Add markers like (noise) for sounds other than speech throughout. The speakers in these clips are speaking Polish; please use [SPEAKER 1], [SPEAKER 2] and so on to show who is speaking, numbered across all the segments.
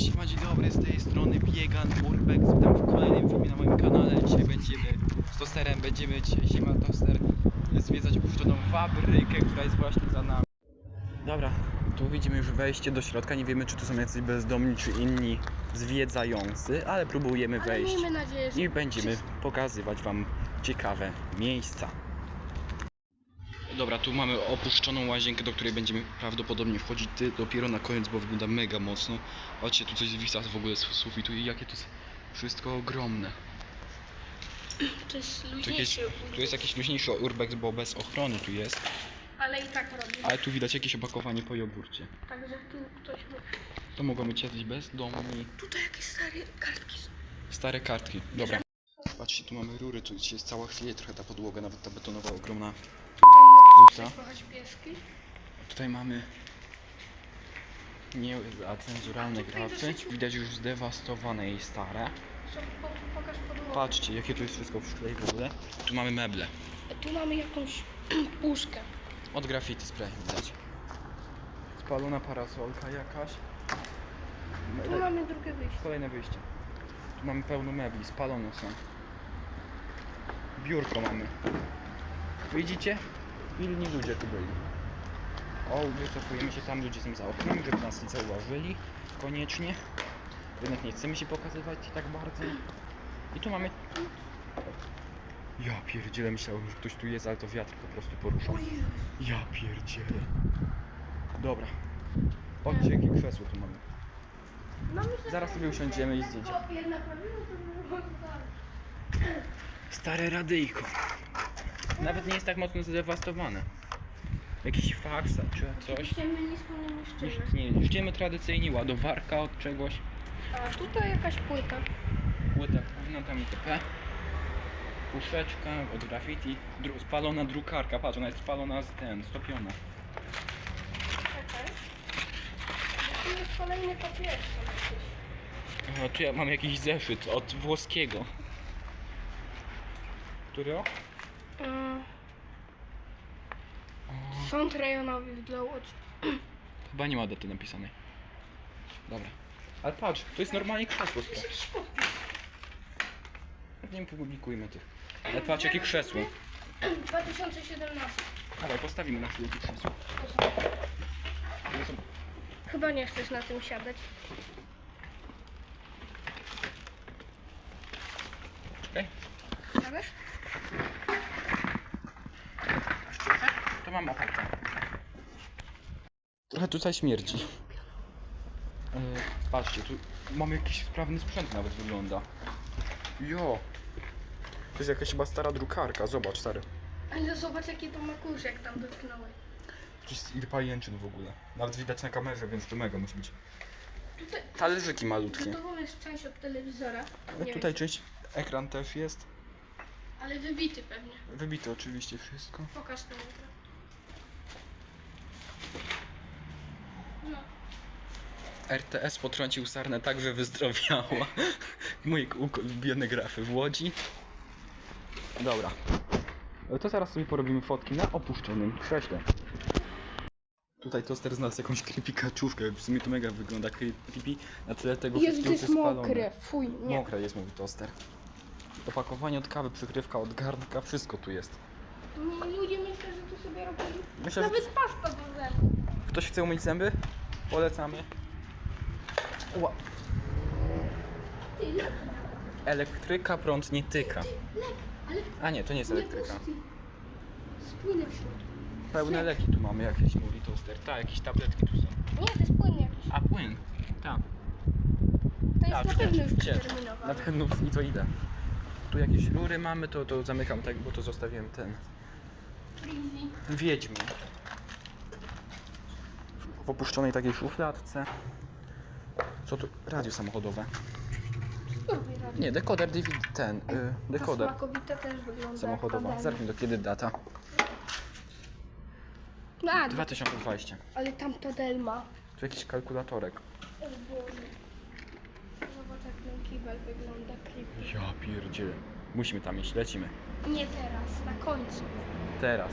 [SPEAKER 1] Siema, dzień dobry, z tej strony Biegan Urbex. Witam w kolejnym filmie na moim kanale. Dzisiaj będziemy z tosterem, będziemy dzisiaj Siema Toster zwiedzać opuszczoną fabrykę, która jest właśnie za nami. Dobra, tu widzimy już wejście do środka. Nie wiemy, czy tu są jacyś bezdomni, czy inni zwiedzający, ale próbujemy wejść
[SPEAKER 2] miejmy nadzieję, że
[SPEAKER 1] i będziemy pokazywać Wam ciekawe miejsca. Dobra, tu mamy opuszczoną łazienkę, do której będziemy prawdopodobnie wchodzić ty dopiero na koniec, bo wygląda mega mocno. Patrzcie, tu coś zwisa w ogóle z sufitu i jakie to jest wszystko ogromne.
[SPEAKER 2] to jest
[SPEAKER 1] Tu, jakieś,
[SPEAKER 2] luźniejszy
[SPEAKER 1] tu jest jakiś luźniejszy urbex, bo bez ochrony tu jest,
[SPEAKER 2] Ale i tak robi.
[SPEAKER 1] ale tu widać jakieś opakowanie po jogurcie.
[SPEAKER 2] Także tu ktoś ma...
[SPEAKER 1] To mogą być jacyś bezdomni.
[SPEAKER 2] Tutaj jakieś stare kartki są.
[SPEAKER 1] Stare kartki, dobra. Patrzcie, tu mamy rury, tu jest cała trochę ta podłoga, nawet ta betonowa ogromna.
[SPEAKER 2] Jakieś pieski.
[SPEAKER 1] Tutaj mamy nie a cenzuralne
[SPEAKER 2] Tutaj
[SPEAKER 1] grafy.
[SPEAKER 2] dosyć-
[SPEAKER 1] Widać już zdewastowane i stare.
[SPEAKER 2] Co, po, pokaż podłogę.
[SPEAKER 1] Patrzcie, jakie tu jest wszystko w szkle i w ogóle. Tu mamy meble.
[SPEAKER 2] Tu mamy jakąś (clears throat) puszkę.
[SPEAKER 1] Od graffiti spray widać. Spalona parasolka jakaś.
[SPEAKER 2] Tu mamy drugie wyjście.
[SPEAKER 1] Kolejne wyjście. Tu mamy pełno mebli, spalone są. Biurko mamy. Widzicie? Pilni ludzie tu byli. O, wycofujemy się tam, ludzie są za oknem, żeby nas nie zauważyli. Koniecznie. Jednak nie chcemy się pokazywać tak bardzo. I tu mamy... Ja pierdzielę, myślałem, że ktoś tu jest, ale to wiatr po prostu poruszał. Ja pierdzielę. Dobra. Patrzcie, jakie krzesło tu mamy.
[SPEAKER 2] No,
[SPEAKER 1] Zaraz sobie usiądziemy i
[SPEAKER 2] dalej.
[SPEAKER 1] Stare radyjko. Nawet nie jest tak mocno zdewastowane. Jakiś faks czy coś.
[SPEAKER 2] Oczywiście my nic nie niszczymy.
[SPEAKER 1] Nie, niszczymy tradycyjnie, ładowarka od czegoś.
[SPEAKER 2] A tutaj jakaś płyta.
[SPEAKER 1] Płyta główna tam itp. Puszeczka od graffiti. Dru spalona drukarka, patrz, ona jest spalona z ten, stopiona.
[SPEAKER 2] Czekaj. Tu jest kolejny papierek.
[SPEAKER 1] O, tu ja mam jakiś zeszyt od włoskiego. Który rok?
[SPEAKER 2] Mm, Sąd rejonowy w Dlołodź. (clears throat)
[SPEAKER 1] chyba nie ma daty napisanej. Dobra. Ale patrz, to jest normalnie krzesło. Nie publikujmy tych. Ale patrz jakie krzesło.
[SPEAKER 2] 2017.
[SPEAKER 1] Dawaj, postawimy na chwilę to krzesło. Są-
[SPEAKER 2] Chyba nie chcesz na tym siadać.
[SPEAKER 1] Czekaj.
[SPEAKER 2] Siadasz?
[SPEAKER 1] To mam ochotę. Trochę tutaj śmierdzi. Yy, patrzcie, tu mamy jakiś sprawny sprzęt nawet wygląda. Jo. To jest jakaś chyba stara drukarka, zobacz stary.
[SPEAKER 2] Ale zobacz jaki to ma kurz, jak tam dotknąłeś.
[SPEAKER 1] To jest ile pajęczyn w ogóle. Nawet widać na kamerze, więc to mega musi być.
[SPEAKER 2] Tutaj
[SPEAKER 1] Talerzyki malutkie.
[SPEAKER 2] gotową jest część od telewizora.
[SPEAKER 1] No
[SPEAKER 2] Nie
[SPEAKER 1] tutaj część, ekran też jest.
[SPEAKER 2] wiem, ale wybity pewnie.
[SPEAKER 1] Wybite oczywiście wszystko.
[SPEAKER 2] Pokaż ten ekran. No.
[SPEAKER 1] RTS potrącił sarnę tak, że wyzdrowiała. Mój ulubiony grafy w Łodzi. Dobra. To teraz sobie porobimy fotki na opuszczonym krześle. Tutaj toster znalazł jakąś creepy. W sumie to mega wygląda creepy. Na tle tego
[SPEAKER 2] Jest,
[SPEAKER 1] wszystkiego
[SPEAKER 2] jest
[SPEAKER 1] spalone.
[SPEAKER 2] mokre, fuj, nie.
[SPEAKER 1] Mokre jest, mówi toster. Opakowanie od kawy, przykrywka od garnka, wszystko tu jest.
[SPEAKER 2] No, Ludzie myślą, że tu sobie robili.
[SPEAKER 1] Myślę, że
[SPEAKER 2] Nawet pasta do zębów.
[SPEAKER 1] Ktoś chce umyć zęby? Polecamy. Ła. Elektryka prąd nie tyka. A nie, to nie jest elektryka.
[SPEAKER 2] w środku.
[SPEAKER 1] Pełne leki tu mamy, jakieś mówi toster. Tak, jakieś tabletki tu są.
[SPEAKER 2] Nie, to jest płyn jakiś.
[SPEAKER 1] A płyn. Tak.
[SPEAKER 2] To jest na pewno już?
[SPEAKER 1] Na pewno i to idę. Tu jakieś rury mamy, to, to zamykam tak, bo to zostawiłem ten.
[SPEAKER 2] Freezy.
[SPEAKER 1] Wiedźmy. W opuszczonej takiej szufladce. Co tu? Radio samochodowe. Nie, dekoder DVD, ten, y, dekoder
[SPEAKER 2] też wygląda
[SPEAKER 1] samochodowa.
[SPEAKER 2] jak
[SPEAKER 1] Zerknij do kiedy data.
[SPEAKER 2] No, a,
[SPEAKER 1] 2020.
[SPEAKER 2] ale tam ta Delma.
[SPEAKER 1] Tu jakiś kalkulatorek.
[SPEAKER 2] O Boże. Zobacz jak ten kibel wygląda creepy.
[SPEAKER 1] Ja pierdzielę. Musimy tam iść, lecimy.
[SPEAKER 2] Nie teraz, na końcu.
[SPEAKER 1] Teraz.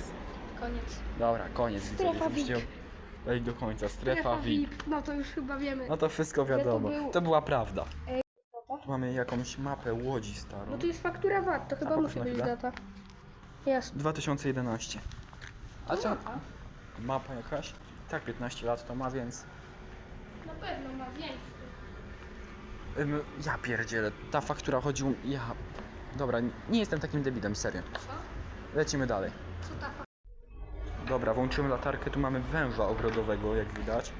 [SPEAKER 2] Koniec.
[SPEAKER 1] Dobra, koniec.
[SPEAKER 2] Strefa
[SPEAKER 1] widzowie,
[SPEAKER 2] VIP.
[SPEAKER 1] Daj do końca. Strefa VIP.
[SPEAKER 2] No to już chyba wiemy.
[SPEAKER 1] No to wszystko
[SPEAKER 2] to
[SPEAKER 1] wiadomo.
[SPEAKER 2] był-
[SPEAKER 1] To była prawda.
[SPEAKER 2] No
[SPEAKER 1] Tu mamy jakąś mapę Łodzi starą.
[SPEAKER 2] No to jest faktura VAT, to chyba
[SPEAKER 1] pokaż
[SPEAKER 2] musi
[SPEAKER 1] na
[SPEAKER 2] być
[SPEAKER 1] chwilę.
[SPEAKER 2] data. Jest.
[SPEAKER 1] 2011. A co?
[SPEAKER 2] Mapa.
[SPEAKER 1] Mapa jakaś? Tak, 15 lat to ma, więc...
[SPEAKER 2] Na pewno ma więcej.
[SPEAKER 1] Ym, ja pierdzielę, ta faktura chodził... Ja... Dobra, nie jestem takim debilem, serio.
[SPEAKER 2] Co?
[SPEAKER 1] Lecimy dalej.
[SPEAKER 2] Co ta faktura?
[SPEAKER 1] Dobra, włączymy latarkę, tu mamy węża ogrodowego, jak widać.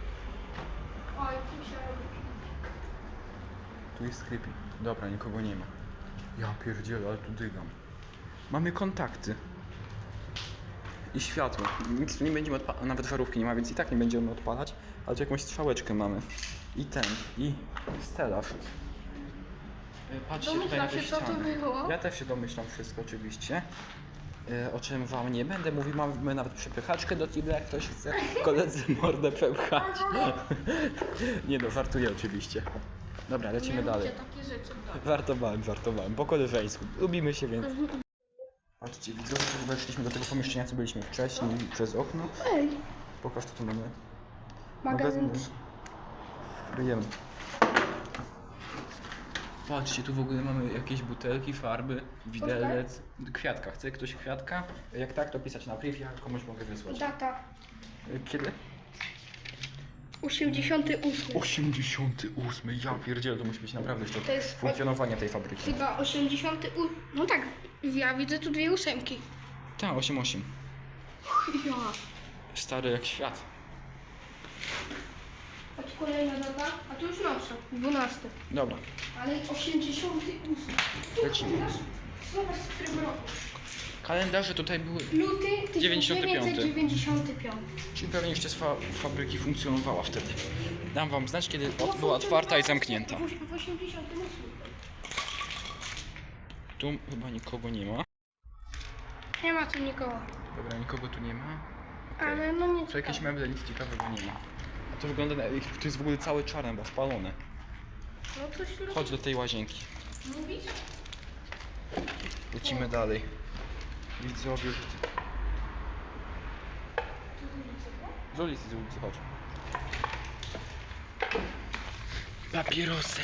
[SPEAKER 2] Oj, tu się robi.
[SPEAKER 1] Tu jest creepy. Dobra, nikogo nie ma. Ja pierdzielę, ale tu dygam. Mamy kontakty. I światło. Nic tu nie będziemy odpalać, nawet żarówki nie ma, więc i tak nie będziemy odpalać. Ale tu jakąś strzałeczkę mamy. I ten, i stelaż. Y, Patrzcie tutaj na
[SPEAKER 2] Domyślam
[SPEAKER 1] te
[SPEAKER 2] się, co to
[SPEAKER 1] ściany.
[SPEAKER 2] było.
[SPEAKER 1] Ja też się domyślam wszystko oczywiście. Y, O czym wam nie będę mówił, mamy nawet przepychaczkę do kibla, jak ktoś chce. Koledzy mordę przepchać. (laughs) nie no, żartuję oczywiście. Dobra, lecimy dalej. Żartowałem, żartowałem. Po koleżeńsku. Lubimy się więc. Patrzcie, widzowie, że weszliśmy do tego pomieszczenia, co byliśmy wcześniej, przez okno.
[SPEAKER 2] Ej,
[SPEAKER 1] Pokaż, co tu mamy.
[SPEAKER 2] magazyn.
[SPEAKER 1] Kryjemy. Patrzcie, tu w ogóle mamy jakieś butelki, farby, widelec, kwiatka. Chce ktoś kwiatka? Jak tak, to pisać na priv, ja komuś mogę wysłać.
[SPEAKER 2] Data.
[SPEAKER 1] Kiedy?
[SPEAKER 2] 88.
[SPEAKER 1] 88, ja pierdzielę, to musi być naprawdę jeszcze
[SPEAKER 2] To jest-
[SPEAKER 1] funkcjonowanie tej fabryki.
[SPEAKER 2] Chyba 88. No tak, ja widzę tu dwie ósemki.
[SPEAKER 1] Tak, 88.
[SPEAKER 2] Ja.
[SPEAKER 1] Stary jak świat.
[SPEAKER 2] Kolejna data, a tu już nowsza. 12.
[SPEAKER 1] Dobra,
[SPEAKER 2] Ale 88.
[SPEAKER 1] lecimy.
[SPEAKER 2] Zobacz z którego roku.
[SPEAKER 1] Kalendarze tutaj były,
[SPEAKER 2] Luty
[SPEAKER 1] 95.
[SPEAKER 2] 1995.
[SPEAKER 1] czyli pewnie jeszcze z fa fabryki funkcjonowała wtedy. Dam wam znać, kiedy od była otwarta i zamknięta.
[SPEAKER 2] W 88.
[SPEAKER 1] Tu chyba nikogo nie ma.
[SPEAKER 2] Nie ma tu nikogo.
[SPEAKER 1] Dobra, nikogo tu nie ma.
[SPEAKER 2] Ale no nie
[SPEAKER 1] Tu jakieś meble, nic ciekawego nie ma. To wygląda na... To jest w ogóle całe czarne, bo spalone.
[SPEAKER 2] No coś
[SPEAKER 1] Chodź do tej łazienki.
[SPEAKER 2] mówisz?
[SPEAKER 1] Lecimy dalej. Widzowie. Z ulicy, z ulicy, chodź. Papierosy.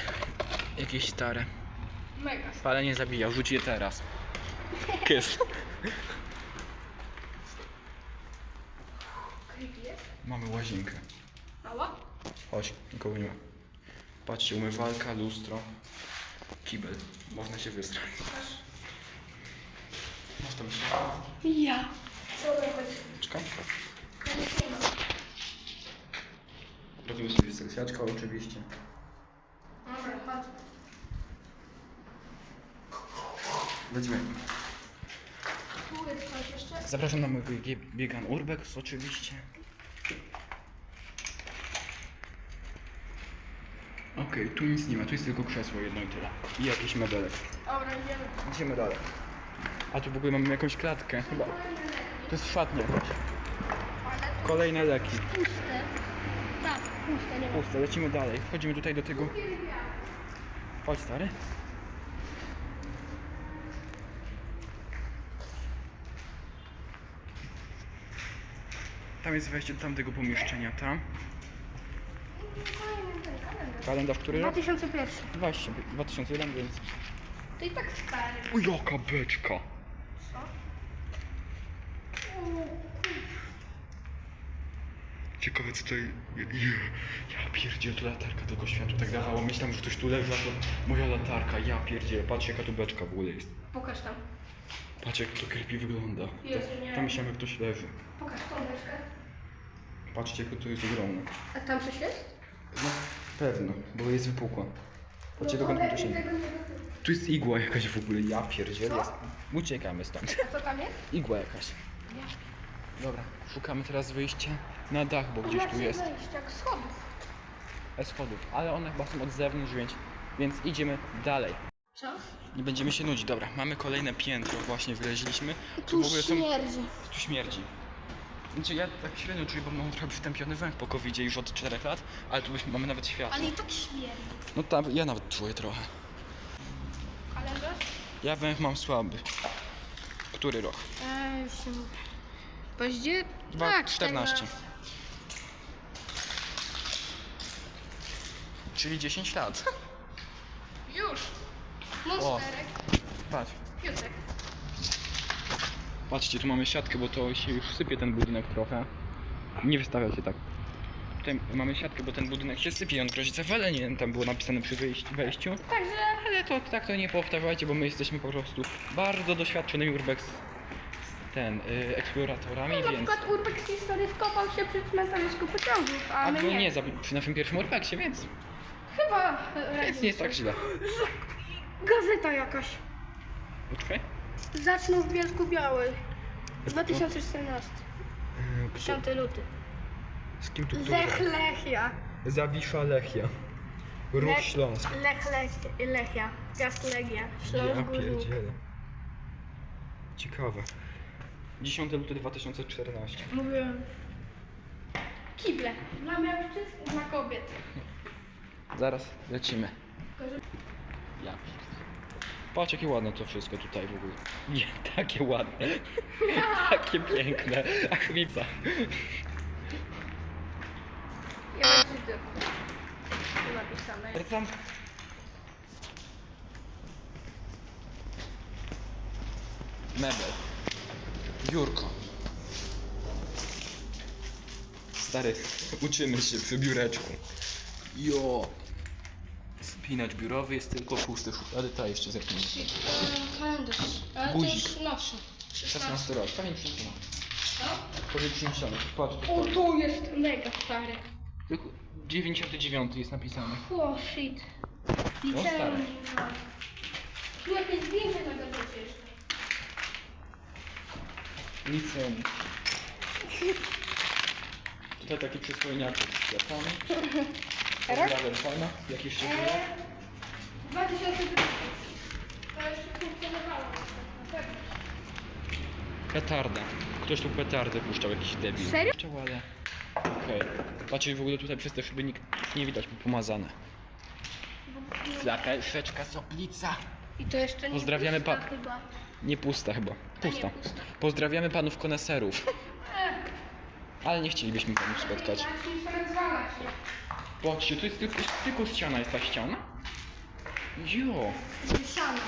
[SPEAKER 1] Jakieś stare.
[SPEAKER 2] Mega.
[SPEAKER 1] Ale nie zabija, rzuć je teraz. (laughs)
[SPEAKER 2] Creepy jest.
[SPEAKER 1] Mamy łazienkę. Chodź, nikogo nie ma. Patrzcie, umywalka, lustro, kibel. Można się wysrać. Masz tam jeszcze?
[SPEAKER 2] Ja.
[SPEAKER 1] Czekaj. Robimy sobie sekcjaczka oczywiście.
[SPEAKER 2] Dobra, chodź.
[SPEAKER 1] Lecimy. Zapraszam na mój bieg- biegan Urbex oczywiście. Okej, tu nic nie ma, tu jest tylko krzesło jedno i tyle. I jakiś mebelek.
[SPEAKER 2] Dobra, idziemy.
[SPEAKER 1] Idziemy dalej. A tu w ogóle mamy jakąś klatkę, chyba. To jest szatnia jakaś.
[SPEAKER 2] Ale
[SPEAKER 1] Kolejne leki.
[SPEAKER 2] puste. Tak, puste, nie ma.
[SPEAKER 1] Puste, lecimy dalej. Wchodzimy tutaj do tego. Chodź stary. Tam jest wejście do tamtego pomieszczenia, tam. Kalendarz, który rok?
[SPEAKER 2] 2001.
[SPEAKER 1] Właśnie, 2001, więc...
[SPEAKER 2] To i tak stary.
[SPEAKER 1] O, jaka beczka!
[SPEAKER 2] Co?
[SPEAKER 1] Ciekawe co tutaj... Je- Ja pierdzielę, to latarka tego światła tak dawało. Myślałem, że ktoś tu leży, a to moja latarka. Ja pierdzielę, patrz jaka tu beczka w ogóle jest.
[SPEAKER 2] Pokaż tam.
[SPEAKER 1] Patrz jak to creepy wygląda.
[SPEAKER 2] Jezu, nie.
[SPEAKER 1] Tam myślałem, jak ktoś leży.
[SPEAKER 2] Pokaż tą beczkę.
[SPEAKER 1] Patrzcie, jak to jest ogromne.
[SPEAKER 2] A tam coś jest?
[SPEAKER 1] No, pewno, bo jest wypukła. Patrzcie, dokąd
[SPEAKER 2] ale
[SPEAKER 1] to się... Tu jest igła jakaś w ogóle, ja pierdzielę.
[SPEAKER 2] Co?
[SPEAKER 1] Uciekamy stąd.
[SPEAKER 2] A co tam jest?
[SPEAKER 1] Igła jakaś. Dobra, szukamy teraz wyjścia na dach, bo gdzieś tu
[SPEAKER 2] Macie
[SPEAKER 1] jest.
[SPEAKER 2] wejść jak schodów.
[SPEAKER 1] E, schodów, ale one chyba są od zewnątrz, więc, więc idziemy dalej.
[SPEAKER 2] Co?
[SPEAKER 1] Nie będziemy się nudzić. Dobra, mamy kolejne piętro, właśnie wylezliśmy. Tu w
[SPEAKER 2] Tu
[SPEAKER 1] ogóle są...
[SPEAKER 2] śmierdzi.
[SPEAKER 1] Tu śmierdzi. Znaczy ja tak średnio czuję, bo mam trochę przytępiony węch po covid już od 4 lat, ale tu byśmy, mamy nawet światło.
[SPEAKER 2] Ale i tak śmierdzi.
[SPEAKER 1] No tam, ja nawet czuję trochę.
[SPEAKER 2] Ale wiesz?
[SPEAKER 1] Ja węch mam słaby. Który rok?
[SPEAKER 2] E, już się mówię. Paździe...
[SPEAKER 1] Dwa-
[SPEAKER 2] tak,
[SPEAKER 1] 14. Czyli 10 lat.
[SPEAKER 2] Już. Monsterek.
[SPEAKER 1] Patrz.
[SPEAKER 2] Piotrek.
[SPEAKER 1] Patrzcie, tu mamy siatkę, bo to się już sypie ten budynek trochę. Nie wystawia się tak. Tutaj mamy siatkę, bo ten budynek się sypie on grozi zawaleniem. Tam było napisane przy wejściu.
[SPEAKER 2] Także
[SPEAKER 1] Ale to tak to nie powtarzajcie, bo my jesteśmy po prostu bardzo doświadczonymi urbex ten, y, eksploratorami,
[SPEAKER 2] no, na
[SPEAKER 1] więc...
[SPEAKER 2] przykład Urbex History skopał się przy cmentarzysku pociągów, a my nie.
[SPEAKER 1] nie, za, przy naszym pierwszym urbexie, więc,
[SPEAKER 2] Chyba
[SPEAKER 1] więc nie jest tak źle.
[SPEAKER 2] Gazeta jakaś.
[SPEAKER 1] Poczekaj.
[SPEAKER 2] Zacznę w Bielsku Białej. 2014.
[SPEAKER 1] Kto,
[SPEAKER 2] 10 luty.
[SPEAKER 1] z kim tu
[SPEAKER 2] Lech Lechia.
[SPEAKER 1] Zawisza Lechia. Ruch
[SPEAKER 2] Lech-
[SPEAKER 1] Śląsk.
[SPEAKER 2] Lech Lech Lechia. Piast Legia. Śląsk
[SPEAKER 1] Ja
[SPEAKER 2] Górnik.
[SPEAKER 1] pierdzielę. Ciekawe. 10 luty 2014.
[SPEAKER 2] Mówiłem. Kible. Dla mężczyzn, dla kobiet.
[SPEAKER 1] Zaraz lecimy. Ja. Patrz jakie ładne to wszystko tutaj w ogóle. Nie, (laughs) takie ładne. (laughs) takie piękne. Achwica.
[SPEAKER 2] Ja ty. Tu napisane.
[SPEAKER 1] Wracam. Mebel. Biurko. Stary, (laughs) uczymy się przy biureczku. Jo. Spinacz biurowy jest tylko pusty szuflady, ta jeszcze zerknijmy.
[SPEAKER 2] E, Kalendarz. Ale
[SPEAKER 1] Guzik.
[SPEAKER 2] to już nowszy.
[SPEAKER 1] 16 rok, pamięć przyniesiona.
[SPEAKER 2] Co?
[SPEAKER 1] Powiedz przyniesiony, patrz.
[SPEAKER 2] O, to jest mega stary.
[SPEAKER 1] Tylko 99 jest napisane.
[SPEAKER 2] O, shit. Liceum. Tu jakieś zdjęcie na gazecie jeszcze.
[SPEAKER 1] Liceum. Tutaj taki przystojniaczek z kwiatami. (laughs)
[SPEAKER 2] Rok?
[SPEAKER 1] Pozdrawiam pana. Jak jeszcze było?
[SPEAKER 2] E, 2002. To jeszcze funkcjonowało. na pewno.
[SPEAKER 1] Petarda. Ktoś tu petardę puszczał, jakiś debil.
[SPEAKER 2] Serio?
[SPEAKER 1] Puszczał, ale... Okej. Patrzcie, w ogóle tutaj przez te szyby nikt nie widać pomazane. Flakelszeczka soplica.
[SPEAKER 2] I to jeszcze nie
[SPEAKER 1] Pozdrawiamy
[SPEAKER 2] pusta
[SPEAKER 1] pa-
[SPEAKER 2] chyba.
[SPEAKER 1] Nie pusta chyba. Pusta.
[SPEAKER 2] Pusta.
[SPEAKER 1] Pozdrawiamy panów koneserów. (laughs) Ale nie chcielibyśmy panów spotkać.
[SPEAKER 2] Zacznij się rozwalać.
[SPEAKER 1] Patrzcie, to jest tylko, tylko ściana, jest ta ściana? Jo.
[SPEAKER 2] Wysiana.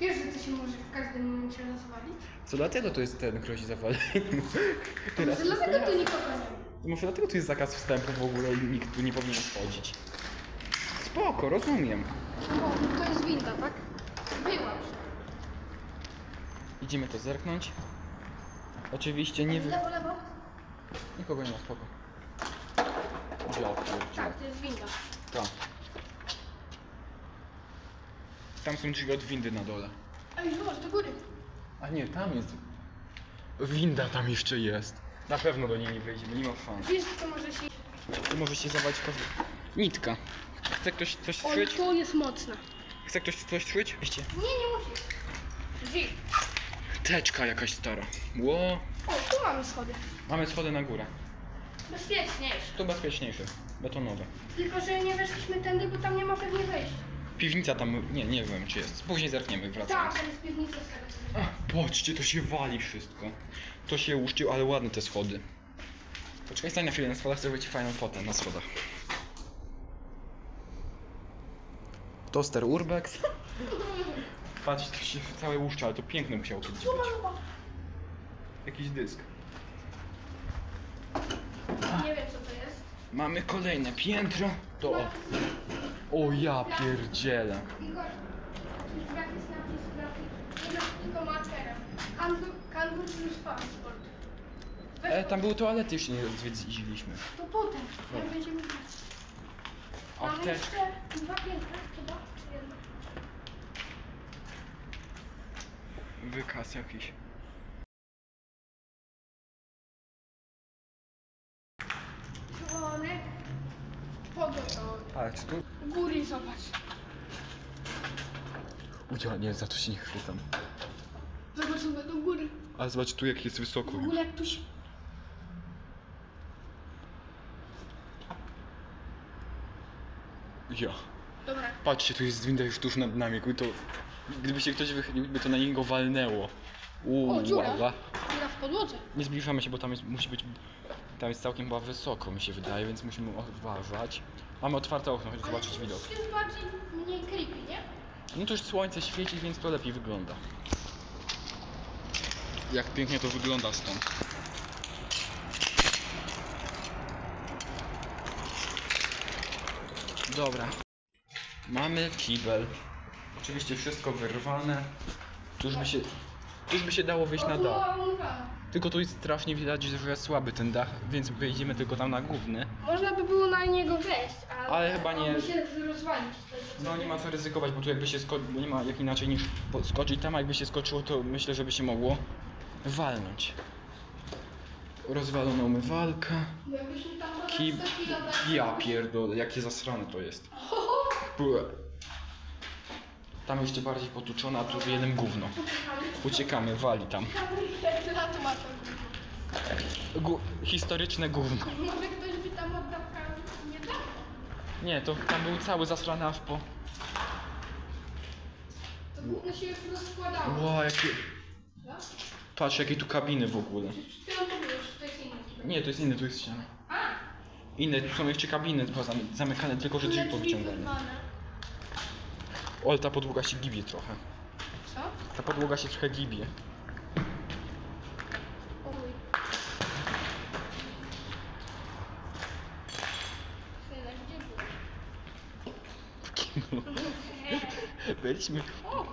[SPEAKER 2] Wiesz, że to się może w każdym momencie rozwalić?
[SPEAKER 1] Co dlatego to jest ten grozi zawaleniem? Teraz
[SPEAKER 2] Może dlatego tu nikogo nie ma.
[SPEAKER 1] Może dlatego tu jest zakaz wstępu w ogóle i nikt tu nie powinien wchodzić. Spoko, rozumiem.
[SPEAKER 2] O, to jest winda, tak? Była już.
[SPEAKER 1] Idziemy to zerknąć. Oczywiście nie wy...
[SPEAKER 2] Lewo, lewo?
[SPEAKER 1] Nikogo nie ma, spoko. Ja pierdzielę.
[SPEAKER 2] Tak, to jest winda.
[SPEAKER 1] Tam. Tam są drzwi od windy na dole.
[SPEAKER 2] Ej, zobacz, do góry.
[SPEAKER 1] A nie, tam jest. Winda tam jeszcze jest. Na pewno do niej nie wejdziemy, nie ma szans.
[SPEAKER 2] Wiesz, co może się...
[SPEAKER 1] Tu może się zawalić każdy... Nitka. Chce ktoś coś
[SPEAKER 2] Oj,
[SPEAKER 1] szyć?
[SPEAKER 2] to jest mocne.
[SPEAKER 1] Chce ktoś coś szyć? Weźcie.
[SPEAKER 2] Nie, nie musisz. Drzwi.
[SPEAKER 1] Teczka jakaś stara. Ło.
[SPEAKER 2] O, tu mamy schody.
[SPEAKER 1] Mamy schody na górę.
[SPEAKER 2] Bezpieczniejsze.
[SPEAKER 1] To bezpieczniejsze. Betonowe.
[SPEAKER 2] Tylko, że nie weszliśmy tędy, bo tam nie ma pewnie wejść.
[SPEAKER 1] Piwnica tam, nie, nie wiem czy jest. Później zerkniemy, wracając.
[SPEAKER 2] Tak, to jest piwnica z tego co wiem.
[SPEAKER 1] Ach, patrzcie, to się wali wszystko. To się łuszczył, ale ładne te schody. Poczekaj, stań na chwilę na schodach, zrobię ci fajną fotę na schodach. Toster Urbex. Patrz, to się całe łuszczy, ale to piękne musiało kiedyś być.
[SPEAKER 2] Zobacz, zobacz.
[SPEAKER 1] Jakiś dysk.
[SPEAKER 2] Nie wiem, co to jest.
[SPEAKER 1] Mamy kolejne piętro. To o. O ja pierdzielę.
[SPEAKER 2] Igor, napis. Nie tylko. Kangur, plus. Weź
[SPEAKER 1] E, tam były toalety, jeszcze nie zwiedziliśmy.
[SPEAKER 2] To potem.
[SPEAKER 1] No.
[SPEAKER 2] Jak będziemy grać. Mamy
[SPEAKER 1] Apteczka.
[SPEAKER 2] jeszcze dwa piętra, chyba? Czy jedno?
[SPEAKER 1] Wykaz jakiś. Patrz tu.
[SPEAKER 2] Góry zobacz.
[SPEAKER 1] Udział, nie, za to się nie chwytam.
[SPEAKER 2] Zobaczymy do góry.
[SPEAKER 1] Ale zobacz tu jak jest wysoko
[SPEAKER 2] W ogóle jak tu się...
[SPEAKER 1] Ja.
[SPEAKER 2] Dobra.
[SPEAKER 1] Patrzcie, tu jest winda już tuż nad nami, jakby to... Gdyby się ktoś wychylił, by to na niego walnęło. Uuu,
[SPEAKER 2] O, dziura. Dziura w podłodze.
[SPEAKER 1] Nie zbliżamy się, bo tam jest, musi być Tam jest całkiem chyba wysoko, mi się wydaje, więc musimy uważać. Mamy otwarte okno, żeby zobaczyć widok.
[SPEAKER 2] Jest bardziej mniej creepy, nie?
[SPEAKER 1] No to już słońce świeci, więc to lepiej wygląda. Jak pięknie to wygląda stąd. Dobra. Mamy kibel. Oczywiście wszystko wyrwane. Tu już by się, już by się dało wyjść na dach. Tylko tu jest strasznie widać, że jest słaby ten dach, więc wejdziemy tylko tam na główny.
[SPEAKER 2] Można by było na niego wejść, ale,
[SPEAKER 1] Ale chyba nie.
[SPEAKER 2] on by się
[SPEAKER 1] No nie ma co ryzykować, bo tu jakby się sko- bo nie ma jak inaczej niż po- skoczyć tam, a jakby się skoczyło, to myślę, że by się mogło walnąć. Rozwalona umywalka.
[SPEAKER 2] Jakbyśmy tam tak-
[SPEAKER 1] Ja pierdolę, jakie zasrane to jest. (laughs) Błe. Tam jeszcze bardziej potuczona, a tu jeden gówno. Uciekamy, wali tam.
[SPEAKER 2] Na to ma to.
[SPEAKER 1] Gu- historyczne gówno.
[SPEAKER 2] Może ktoś by tam oddał kawę? Nie?
[SPEAKER 1] Nie, to tam był cały zasrany aż po...
[SPEAKER 2] To gówno się już rozkładało.
[SPEAKER 1] Ło, jakie...
[SPEAKER 2] No?
[SPEAKER 1] Patrz, jakie tu kabiny w ogóle.
[SPEAKER 2] Ty on czy to jest inny?
[SPEAKER 1] Nie, to jest inny, tu jest ściana.
[SPEAKER 2] A!
[SPEAKER 1] Inne, tu są jeszcze kabiny zam- zamykane, tylko że drzwi
[SPEAKER 2] Drzwi
[SPEAKER 1] powyciągane.
[SPEAKER 2] wyrwane.
[SPEAKER 1] O, ale ta podłoga się gibie trochę.
[SPEAKER 2] Co?
[SPEAKER 1] Ta podłoga się trochę gibie. (laughs) Byliśmy.
[SPEAKER 2] O!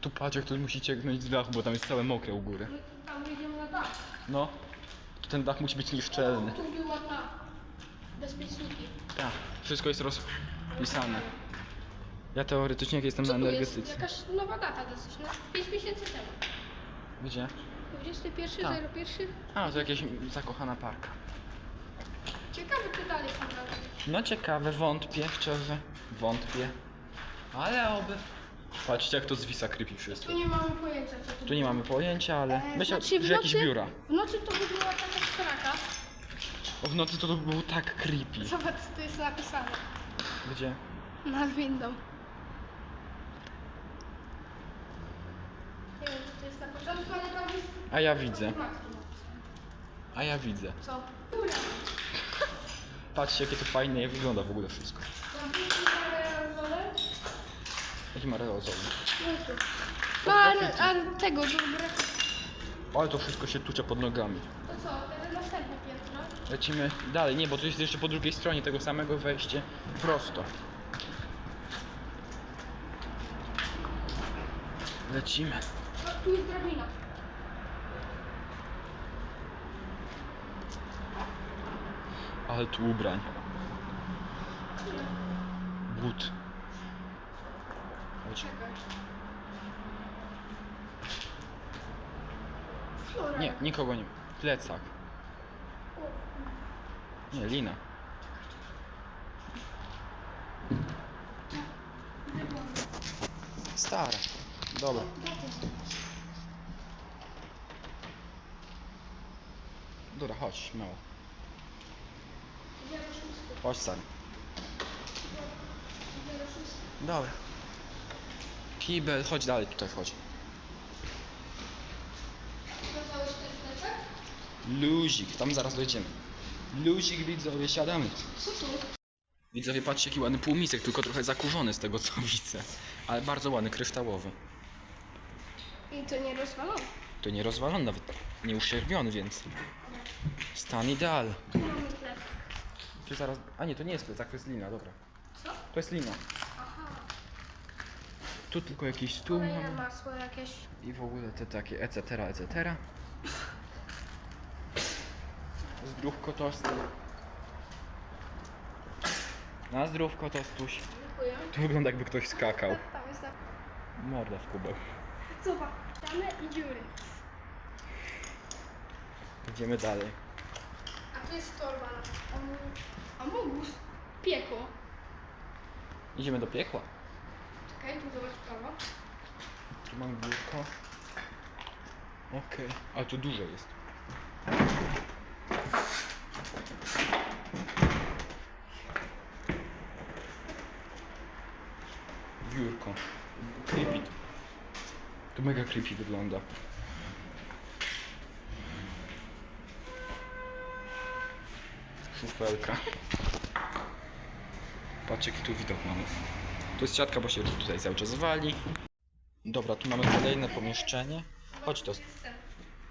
[SPEAKER 1] Tu, jak tu musi ciągnąć z dachu, bo tam jest całe mokre u góry.
[SPEAKER 2] Tam wyjdziemy na dach.
[SPEAKER 1] No. To ten dach musi być nieszczelny.
[SPEAKER 2] Tu była ta. Bezpieczniki.
[SPEAKER 1] Tak. Wszystko jest rozpisane. Ja teoretycznie jak jestem
[SPEAKER 2] Co
[SPEAKER 1] na
[SPEAKER 2] tu jest?
[SPEAKER 1] energetyce.
[SPEAKER 2] Jakaś nowa data dosyć, no? 5 miesięcy temu.
[SPEAKER 1] Gdzie?
[SPEAKER 2] 21,
[SPEAKER 1] Tak.
[SPEAKER 2] 01.
[SPEAKER 1] A, to jakieś zakochana parka.
[SPEAKER 2] Ciekawe czy dalej są dalej.
[SPEAKER 1] No ciekawe, wątpię, szczerze. Wątpię. Ale oby. Patrzcie jak to zwisa creepy wszystko.
[SPEAKER 2] Tu nie mamy pojęcia co tu
[SPEAKER 1] Tu nie mamy pojęcia, ale
[SPEAKER 2] E,
[SPEAKER 1] myślę,
[SPEAKER 2] znaczy w
[SPEAKER 1] że jakieś
[SPEAKER 2] nocy-
[SPEAKER 1] biura.
[SPEAKER 2] W nocy to by była taka straka.
[SPEAKER 1] O, w nocy to, to by było tak creepy.
[SPEAKER 2] Zobacz co tu jest napisane.
[SPEAKER 1] Gdzie?
[SPEAKER 2] Nad windą. Nie wiem co to jest na początku, ale tam jest...
[SPEAKER 1] A ja widzę. A ja widzę.
[SPEAKER 2] Co? (laughs)
[SPEAKER 1] Patrzcie jakie to fajnie wygląda w ogóle wszystko. Jaki ma aerozol.
[SPEAKER 2] No tu. No ale, ale tego, dobra.
[SPEAKER 1] Ale to wszystko się tucze pod nogami.
[SPEAKER 2] To co, teraz następne piętro.
[SPEAKER 1] Lecimy dalej. Nie, bo to jest jeszcze po drugiej stronie tego samego wejście. Prosto. Lecimy.
[SPEAKER 2] Tu jest drabina.
[SPEAKER 1] Ale tu ubrań. But. Chodź.
[SPEAKER 2] Flora.
[SPEAKER 1] Nie, nikogo nie. Plecak. Nie, lina. Stara. Dobra. Dobra, chodź, śmiało. Chodź,
[SPEAKER 2] szósty.
[SPEAKER 1] Dobra. Kibel, chodź dalej, tutaj chodź. Luzik, tam zaraz dojdziemy. Luzik, widzowie, siadamy. Widzowie, patrzcie jaki ładny półmisek, tylko trochę zakurzony z tego co widzę. Ale bardzo ładny, kryształowy.
[SPEAKER 2] I to nie rozwalone.
[SPEAKER 1] To nie rozwalony nawet, nie uszczerbiony, więc stan ideal.
[SPEAKER 2] Tu.
[SPEAKER 1] Tu zaraz... A nie, to nie jest plecak, to jest lina, dobra.
[SPEAKER 2] Co?
[SPEAKER 1] To jest lina.
[SPEAKER 2] Aha.
[SPEAKER 1] Tu tylko jakiś
[SPEAKER 2] Kolejne
[SPEAKER 1] mamy.
[SPEAKER 2] masło jakieś.
[SPEAKER 1] I w ogóle te takie etc, etc. Zdrówko tosty. Na zdrówko tostuś.
[SPEAKER 2] Dziękuję.
[SPEAKER 1] To wygląda jakby ktoś skakał.
[SPEAKER 2] Tam jest na...
[SPEAKER 1] Morda w kubek.
[SPEAKER 2] Zobacz. Ściany i dziury.
[SPEAKER 1] Idziemy dalej.
[SPEAKER 2] A tu jest torba na... Amogus. Piekło.
[SPEAKER 1] Idziemy do piekła.
[SPEAKER 2] Czekaj, tu zobacz prawo.
[SPEAKER 1] Tu mam biurko. Okej, ale tu dużo jest. Biurko. Creepy. To mega creepy wygląda. Szufelka. Patrzcie jaki tu widok mamy. Tu jest siatka, bo się tutaj cały czas wali. Dobra, tu mamy kolejne pomieszczenie. Chodź to.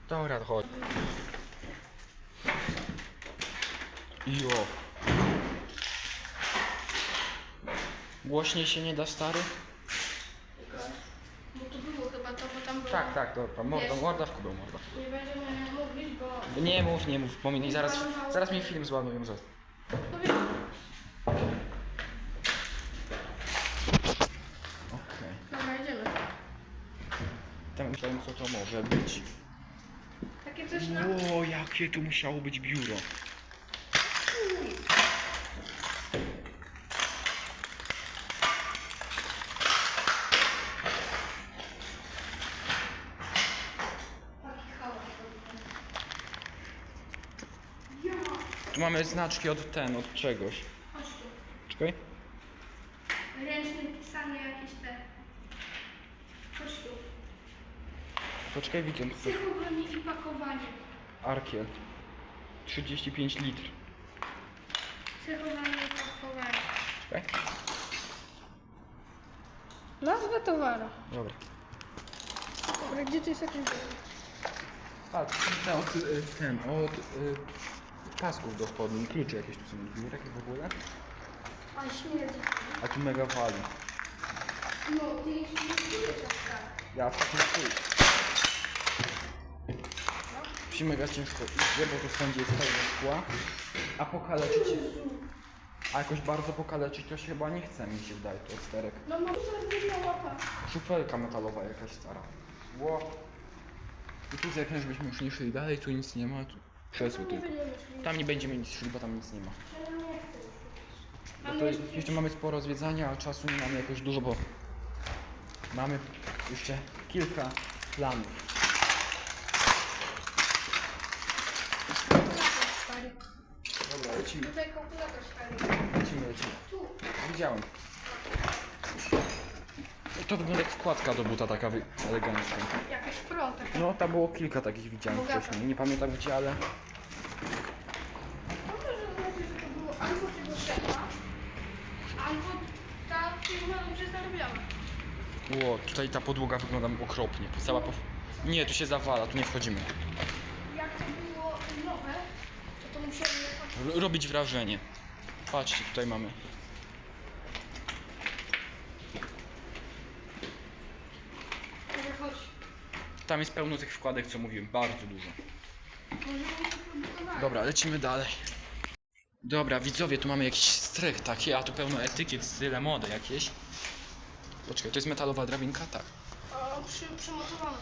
[SPEAKER 1] Dobra, chodź. Jo. Głośniej się nie da, stary?
[SPEAKER 2] No to było chyba to, bo tam było.
[SPEAKER 1] Tak, tak, dobra. Morda,
[SPEAKER 2] Jest.
[SPEAKER 1] morda w kubę, morda.
[SPEAKER 2] Nie będziemy mówić, bo...
[SPEAKER 1] Nie mów, nie mów, pominij, zaraz, zaraz mi film złamują za.
[SPEAKER 2] No.
[SPEAKER 1] Okej.
[SPEAKER 2] Dobra, idziemy.
[SPEAKER 1] Tam myślałem, co to może być.
[SPEAKER 2] Takie coś na...
[SPEAKER 1] Ło, jakie tu musiało być biuro.
[SPEAKER 2] Taki hałas.
[SPEAKER 1] Tu mamy znaczki od ten, od czegoś.
[SPEAKER 2] Chodź tu.
[SPEAKER 1] Czekaj.
[SPEAKER 2] Ręcznie pisane jakieś te... Chodź tu.
[SPEAKER 1] Poczekaj, widzę.
[SPEAKER 2] Psychowanie i pakowanie.
[SPEAKER 1] Arkiel. 35 litr.
[SPEAKER 2] Psychowanie i pakowanie.
[SPEAKER 1] Czekaj.
[SPEAKER 2] Nazwa towaru.
[SPEAKER 1] Dobra.
[SPEAKER 2] Dobra, gdzie to jest jakiś...
[SPEAKER 1] A, ten, od, y, ten, od y, pasków do spodni, klucze jakieś tu są, biurek w ogóle.
[SPEAKER 2] A śmierdzi.
[SPEAKER 1] A tu mega wali.
[SPEAKER 2] No, ty jeszcze nie czujesz tak.
[SPEAKER 1] Ja w takim czuję. Psi mega ciężko idzie, bo tu wszędzie jest pełno szkła. A pokaleczyć, a jakoś bardzo pokaleczyć to się chyba nie chce mi się wydaje, to sterek.
[SPEAKER 2] No może zrobić łapa.
[SPEAKER 1] Szufelka metalowa jakaś stara. Ło. I tu zerknę, żebyśmy już nie szli dalej, tu nic nie ma, tu krzesło tylko. Tam nie będziemy nic szli, bo tam nic nie ma.
[SPEAKER 2] Mamy
[SPEAKER 1] to
[SPEAKER 2] jeszcze-
[SPEAKER 1] mamy sporo zwiedzania, a czasu nie mamy jakoś dużo, bo mamy jeszcze kilka planów. Dobra, lecimy, lecimy, lecimy. Widziałem. To wygląda jak wkładka do buta, taka wy- elegancka.
[SPEAKER 2] Jakieś pro.
[SPEAKER 1] No, tam było kilka takich widziałem
[SPEAKER 2] Bogata.
[SPEAKER 1] wcześniej. Nie pamiętam gdzie, ale
[SPEAKER 2] Może znaczy, że to było albo tego szefa, albo ta firma dobrze zarabiała.
[SPEAKER 1] Ło, tutaj ta podłoga wygląda okropnie. Cała po... Nie, tu się zawala, tu nie wchodzimy.
[SPEAKER 2] Jak to było nowe, to to musieli jechać.
[SPEAKER 1] R- robić wrażenie. Patrzcie, tutaj mamy.
[SPEAKER 2] Może chodź.
[SPEAKER 1] Tam jest pełno tych wkładek, co mówiłem, bardzo dużo. Dobra, lecimy dalej. Dobra, widzowie, tu mamy jakiś strych taki, a tu pełno etykiet, style mody jakieś. Poczekaj, to jest metalowa drabinka? Tak.
[SPEAKER 2] O, przy, przymocowane.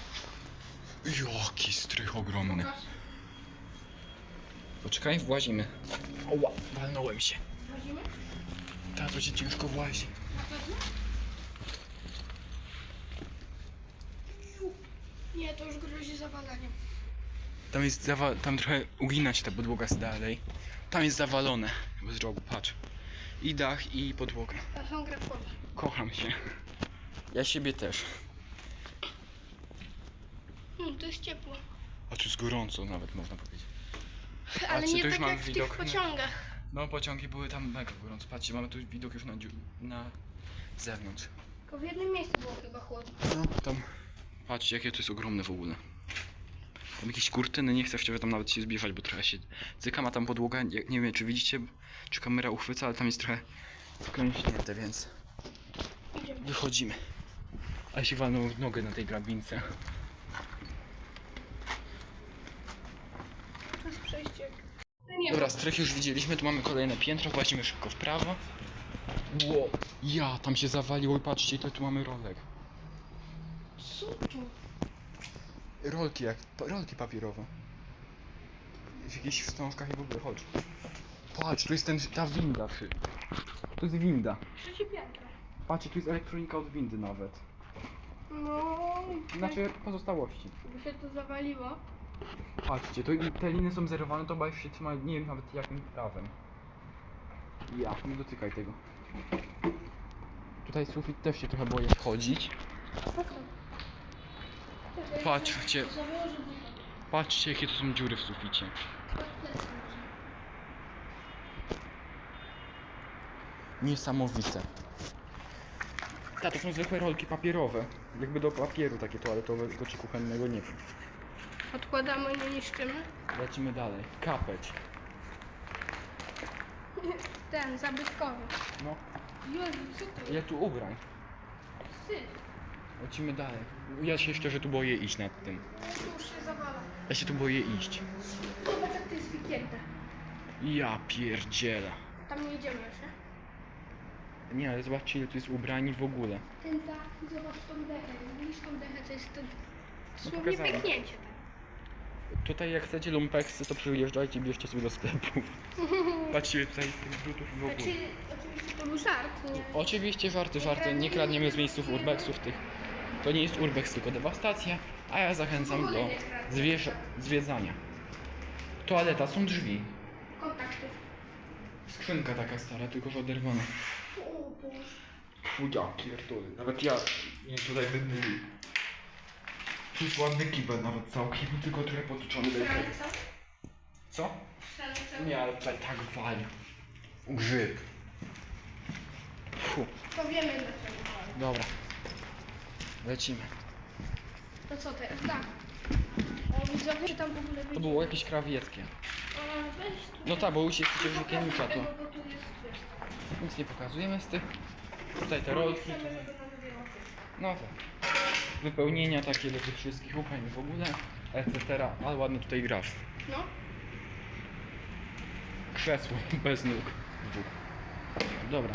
[SPEAKER 1] Jaki strych ogromny. Poczekaj, włazimy. Oła, walnąłem się.
[SPEAKER 2] Wchodzimy?
[SPEAKER 1] Ta, to się ciężko włazi.
[SPEAKER 2] Na pewno? Ju. Nie, to już grozi zawalaniem.
[SPEAKER 1] Tam jest zawa... tam trochę ugina się ta podłoga z dalej. Tam jest zawalone. Bez rogu, patrz. I dach, i podłoga.
[SPEAKER 2] To są grafowe.
[SPEAKER 1] Kocham się. Ja siebie też.
[SPEAKER 2] Hmm, to jest ciepło.
[SPEAKER 1] A tu jest gorąco nawet, można powiedzieć.
[SPEAKER 2] Ale
[SPEAKER 1] Patrzcie,
[SPEAKER 2] nie
[SPEAKER 1] już
[SPEAKER 2] tak jak w
[SPEAKER 1] widok
[SPEAKER 2] tych
[SPEAKER 1] na-
[SPEAKER 2] pociągach.
[SPEAKER 1] No, pociągi były tam mega gorąco. Patrzcie, mamy tu widok już na, dziu- na zewnątrz.
[SPEAKER 2] Tylko w jednym miejscu było chyba chłodno.
[SPEAKER 1] No, tam. Patrzcie, jakie to jest ogromne w ogóle. Tam jakieś kurtyny, nie chcę szczerze tam nawet się zbliżać, bo trochę się cykam, a tam podłoga, nie, nie wiem czy widzicie, czy kamera uchwyca, ale tam jest trochę sklęśnięte, więc wychodzimy. A się walnął w nogę na tej drabince.
[SPEAKER 2] To jest przejście. No
[SPEAKER 1] Dobra, strych już widzieliśmy, tu mamy kolejne piętro, włazimy szybko w prawo. Ło, ja, tam się zawaliło i patrzcie, to tu mamy rolek.
[SPEAKER 2] Co tu?
[SPEAKER 1] Rolki jak, pa- rolki papierowe. W jakichś wstążkach i w ogóle, chodź. Patrz, tu jest ten, ta winda. Przy... To jest winda.
[SPEAKER 2] Trzecie piętro.
[SPEAKER 1] Patrzcie, tu jest elektronika od windy nawet.
[SPEAKER 2] No.
[SPEAKER 1] Znaczy pozostałości.
[SPEAKER 2] By się to zawaliło.
[SPEAKER 1] Patrzcie, to i te liny są zerowane, to chyba się trzyma, nie wiem nawet jakim prawem. Ja, nie dotykaj tego. Tutaj sufit też się trochę boję wchodzić. Patrzcie. Patrzcie, jakie to są dziury w suficie. Niesamowite. Ta, to są zwykłe rolki papierowe. Jakby do papieru takie toaletowego czy kuchennego nie wiem.
[SPEAKER 2] Odkładamy, nie niszczymy.
[SPEAKER 1] Lecimy dalej. Kapeć.
[SPEAKER 2] Ten, zabytkowy.
[SPEAKER 1] No,
[SPEAKER 2] Jezu, co to
[SPEAKER 1] ile tu ubrań.
[SPEAKER 2] Syf.
[SPEAKER 1] Lecimy dalej. Ja się szczerze tu boję iść nad tym.
[SPEAKER 2] No to już się zawala.
[SPEAKER 1] Ja się tu boję iść.
[SPEAKER 2] Zobacz jak to jest wygięte.
[SPEAKER 1] Ja pierdzielę.
[SPEAKER 2] Tam nie idziemy już, nie?
[SPEAKER 1] Ale zobaczcie ile tu jest ubrań w ogóle.
[SPEAKER 2] Ten dach, zobacz tą dechę. Widzisz tą dechę, to jest to... Dosłownie
[SPEAKER 1] pokazałem.
[SPEAKER 2] pęknięcie.
[SPEAKER 1] Tutaj jak chcecie lumpeksy, to przyjeżdżajcie i bierzcie sobie do sklepu. (laughs) Patrzcie tutaj z tych drutów w ogóle.
[SPEAKER 2] Znaczy, oczywiście to był żart, nie?
[SPEAKER 1] Oczywiście żarty, żarty. Nie kradniemy z miejsców urbexów tych. To nie jest urbex, tylko dewastacja. A ja zachęcam do zwiedzania. Toaleta, są drzwi.
[SPEAKER 2] Kontakty.
[SPEAKER 1] Skrzynka taka stara, tylko że oderwana.
[SPEAKER 2] O Boże.
[SPEAKER 1] U ja pierdolę. Nawet ja nie tutaj będę. Tu jest ładny kibel nawet całkiem, tylko trochę potoczony.
[SPEAKER 2] Strzelnica?
[SPEAKER 1] Co? Nie, ale tutaj tak wali. Grzyb. Fu,
[SPEAKER 2] To wiemy dlaczego.
[SPEAKER 1] dobra. Lecimy.
[SPEAKER 2] To co teraz? Tak. O, widzowie, czy tam w ogóle
[SPEAKER 1] To było jakieś krawieckie.
[SPEAKER 2] A, weź tu.
[SPEAKER 1] No tak, bo już jesteście w to
[SPEAKER 2] tego, bo tu jest, wiesz,
[SPEAKER 1] nic nie pokazujemy z tych. Tutaj te
[SPEAKER 2] nie
[SPEAKER 1] rolki.
[SPEAKER 2] chcemy, żeby nam wyjęło.
[SPEAKER 1] No tak. Wypełnienia takie do tych wszystkich ubrań w ogóle, etc. Ale ładny tutaj grasz.
[SPEAKER 2] No.
[SPEAKER 1] Krzesło (laughs) bez nóg. Dwóch. Dobra.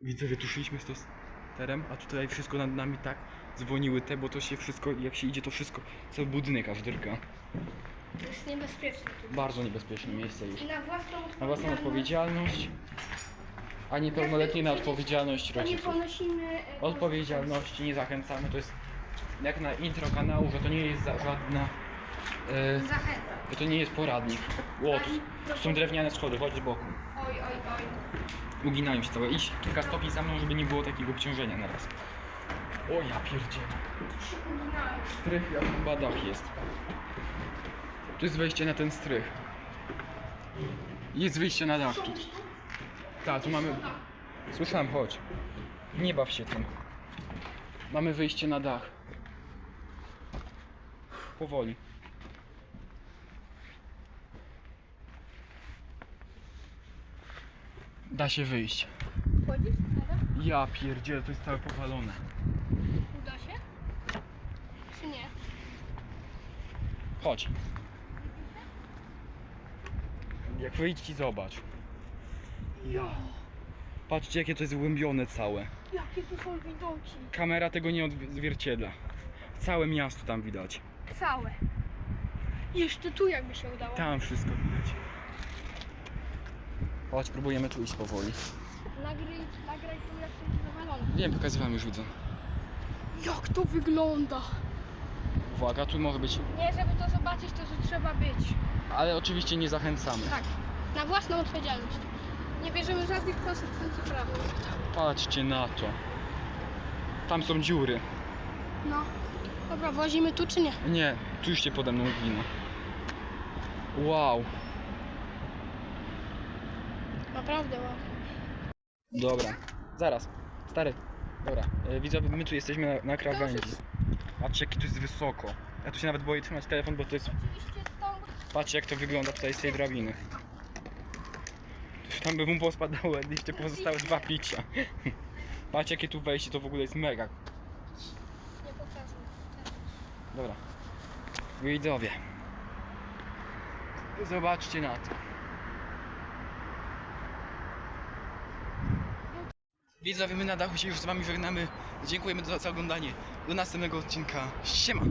[SPEAKER 1] Widzowie, tu szliśmy z tosterem, a tutaj wszystko nad nami tak dzwoniły te, bo to się wszystko, jak się idzie, to wszystko, cały budynek aż drga.
[SPEAKER 2] To jest niebezpieczne tu.
[SPEAKER 1] Bardzo niebezpieczne miejsce już.
[SPEAKER 2] I na własną
[SPEAKER 1] Na własną odpowiedzialność, a niepełnoletni na odpowiedzialność
[SPEAKER 2] To nie
[SPEAKER 1] rodziców.
[SPEAKER 2] ponosimy... e,
[SPEAKER 1] Odpowiedzialności nie zachęcamy, to jest jak na intro kanału, że to nie jest za, żadna... E,
[SPEAKER 2] Zachęcam.
[SPEAKER 1] że to nie jest poradnik. Ło, tu, tu są drewniane schody, chodź z boku.
[SPEAKER 2] Oj, oj, oj.
[SPEAKER 1] Uginają się całe. Iść kilka stopni za mną, żeby nie było takiego obciążenia na raz. O ja pierdzielę. Strych jak chyba dach jest. Tu jest wejście na ten strych. Jest wyjście na dach tu. Tak, tu mamy... Słyszałem, chodź. Nie baw się tym. Mamy wyjście na dach. Powoli. Da się wyjść.
[SPEAKER 2] Chodzisz?
[SPEAKER 1] Ja pierdzielę, to jest całe powalone.
[SPEAKER 2] Uda się? Czy nie?
[SPEAKER 1] Chodź. Jak wyjdź i zobacz. Ja. Patrzcie jakie to jest głębione całe.
[SPEAKER 2] Jakie tu są widoki?
[SPEAKER 1] Kamera tego nie odzwierciedla. Całe miasto tam widać.
[SPEAKER 2] Całe. Jeszcze tu jakby się udało.
[SPEAKER 1] Tam wszystko widać. Chodź, próbujemy tu iść powoli.
[SPEAKER 2] Nagraj, nagraj tu jak jest zawalone.
[SPEAKER 1] Wiem, pokazywałem już widzę.
[SPEAKER 2] Jak to wygląda?
[SPEAKER 1] Uwaga, tu może być.
[SPEAKER 2] Nie, żeby to zobaczyć, to tu trzeba być.
[SPEAKER 1] Ale oczywiście nie zachęcamy.
[SPEAKER 2] Tak. Na własną odpowiedzialność. Nie bierzemy żadnych konsekwencji prawnych.
[SPEAKER 1] Patrzcie na to. Tam są dziury.
[SPEAKER 2] No. Dobra, włazimy tu czy nie?
[SPEAKER 1] Nie, tu już się pode mną gina. Wow.
[SPEAKER 2] Naprawdę ładnie.
[SPEAKER 1] Dobra, zaraz. Stary, dobra. E, widzowie, my tu jesteśmy na, na krawędzi. Patrzcie, jak tu jest wysoko. Ja tu się nawet boję trzymać telefon, bo to jest...
[SPEAKER 2] Oczywiście tą...
[SPEAKER 1] Patrzcie, jak to wygląda tutaj z tej drabiny. Tam by mu pospadało jeszcze pozostałe dwa picia. (laughs) Patrzcie, jakie tu wejście, to w ogóle jest mega.
[SPEAKER 2] Nie pokazuj.
[SPEAKER 1] Dobra. Widzowie. Zobaczcie na to. Widzowie, my na dachu się już z wami żegnamy. Dziękujemy za, oglądanie. Do następnego odcinka. Siema!